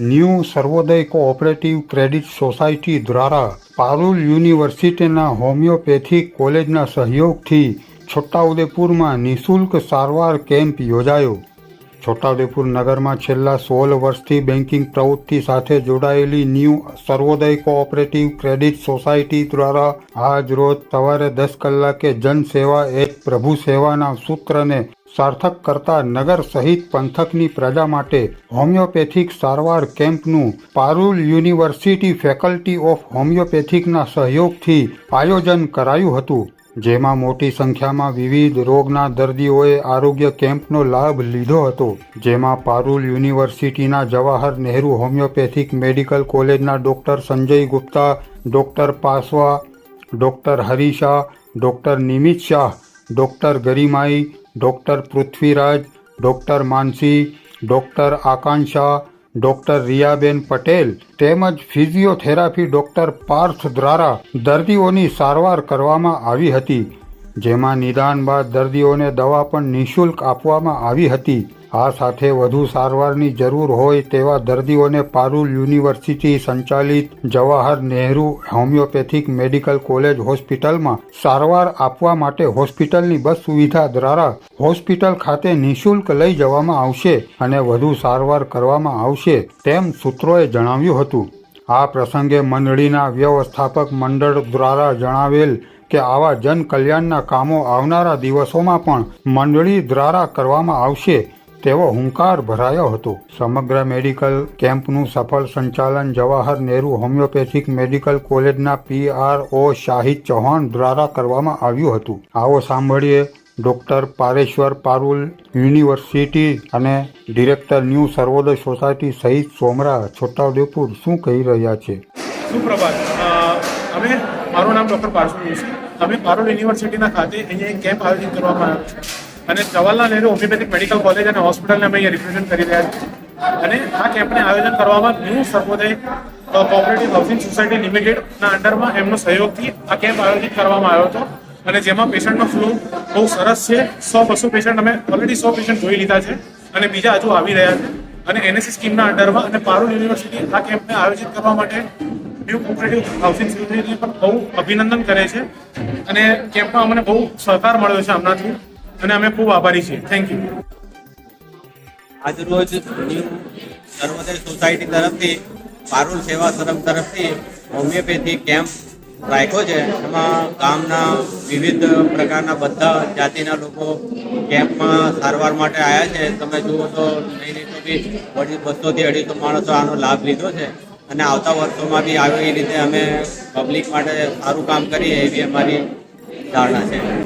New Sarvodaya cooperative credit society દ્વારા પારુલ યુનિવર્સિટીના homeopathic કોલેજના સહયોગથી છોટાઉદેપુરમાં નિઃશુલ્ક સારવાર કેમ્પ યોજાયો. છોટાઉદેપુર નગરમાં છેલ્લા સોળ વર્ષથી બેન્કિંગ પ્રવૃત્તિ સાથે જોડાયેલી new Sarvodaya cooperative credit society દ્વારા આજ રોજ સવારે દસ કલાકે જનસેવા એ પ્રભુ સેવાના સૂત્રને સાર્થક કરતા નગર સહિત પંથકની પ્રજા માટે હોમિયોપેથિક સારવાર કેમ્પનું પારુલ યુનિવર્સિટી ફેકલ્ટી ઓફ હોમિયોપેથિકના સહયોગથી આયોજન કરાયું હતું, જેમાં મોટી સંખ્યામાં વિવિધ રોગના દર્દીઓએ આરોગ્ય કેમ્પનો લાભ લીધો હતો, જેમાં પારુલ યુનિવર્સિટીના જવાહર નહેરુ હોમિયોપેથિક મેડિકલ કોલેજના doctor Sanjay Gupta, doctor Paswa, doctor Harisha, doctor Nimit Shah, doctor ગરિમાઈ doctor Prithviraj, doctor Mansi, doctor Akanksha, doctor Riyaben Patel તેમજ ફિઝિયોથેરાપી ડૉક્ટર પાર્થ દ્વારા દર્દીઓની સારવાર કરવામાં આવી હતી. જેમાં નિદાન બાદ દર્દીઓને દવા પણ નિઃશુલ્ક આપવામાં આવી હતી. આ સાથે વધુ સારવારની જરૂર હોય તેવા દર્દીઓને પારુલ યુનિવર્સિટી સંચાલિત Jawahar Nehru homeopathic medical college હોસ્પિટલમાં સારવાર આપવા માટે હોસ્પિટલની બસ સુવિધા દ્વારા હોસ્પિટલ ખાતે નિઃશુલ્ક લઈ જવામાં આવશે અને વધુ સારવાર કરવામાં આવશે તેમ સૂત્રોએ જણાવ્યું હતું. આ પ્રસંગે મંડળીના વ્યવસ્થાપક મંડળ દ્વારા જણાવેલ કે આવા જનકલ્યાણના કામો આવનારા દિવસોમાં પણ મંડળી દ્વારા કરવામાં આવશે તેવો હુંકાર ભરાયો હતો. સમગ્ર મેડિકલ કેમ્પનું સફળ સંચાલન જવાહર નેહરુ હોમિયોપેથિક મેડિકલ કોલેજના પીઆરઓ શાહિદ ચૌહાણ દ્વારા કરવામાં આવ્યું હતું. આવો સાંભળીએ ડોક્ટર પારેશ્વર પારુલ, યુનિવર્સિટી અને ડિરેક્ટર ન્યૂ સર્વોદય સોસાયટી સહિત સોમરા છોટાઉદેપુર શું કહી રહ્યા છે? સુપ્રભાત અમે મારું નામ ડૉક્ટર પાર્શ્વ છે. અમે પારુલ યુનિવર્સિટીના ખાતે અહીંયા એક કેમ્પ આયોજિત કરવામાં આવ્યો છે. અને Jawaharlal Nehru homeopathic medical college અને હોસ્પિટલને અમે અહીંયા રિપ્રેઝેન્ટ કરી રહ્યા છીએ. અને આ કેમ્પને આયોજન કરવામાં new Sarvodaya cooperative housing society લિમિટેડના અંડરમાં એમનો સહયોગથી આ કેમ્પ આયોજિત કરવામાં આવ્યો હતો. અને જેમાં પેશન્ટનો ફ્લો બહુ સરસ છે. સો બસો પેશન્ટ અમે ઓલરેડી સો પેશન્ટ જોઈ લીધા છે. અને બીજા હજુ આવી રહ્યા છે. અને એનએસસી સ્કીમના અંડરમાં અને પારુલ યુનિવર્સિટી આ કેમ્પને આયોજિત કરવા માટે ન્યૂ કોઓપરેટિવ હાઉસિંગ સોસાયટી પણ બહુ અભિનંદન કરે છે. અને કેમ્પમાં અમને બહુ સહકાર મળ્યો છે હમણાંથી. અને અમે ખૂબ આભારી છીએ. થેન્ક યુ આજરોજ ન્યૂ નર્મદે સોસાયટી તરફથી, પારુલ સેવા સરમ તરફથી હોમિયોપેથી કેમ્પ રાખ્યો છે. એમાં ગામના વિવિધ પ્રકારના બધા જાતિના લોકો કેમ્પમાં સારવાર માટે આવ્યા છે. તમે જુઓ તો નહીં નહીં તો બી અઢી બસોથી અઢીસો માણસો આનો લાભ લીધો છે. અને આવતા વર્ષોમાં બી આવી રીતે અમે પબ્લિક માટે સારું કામ કરીએ એવી અમારી ધારણા છે.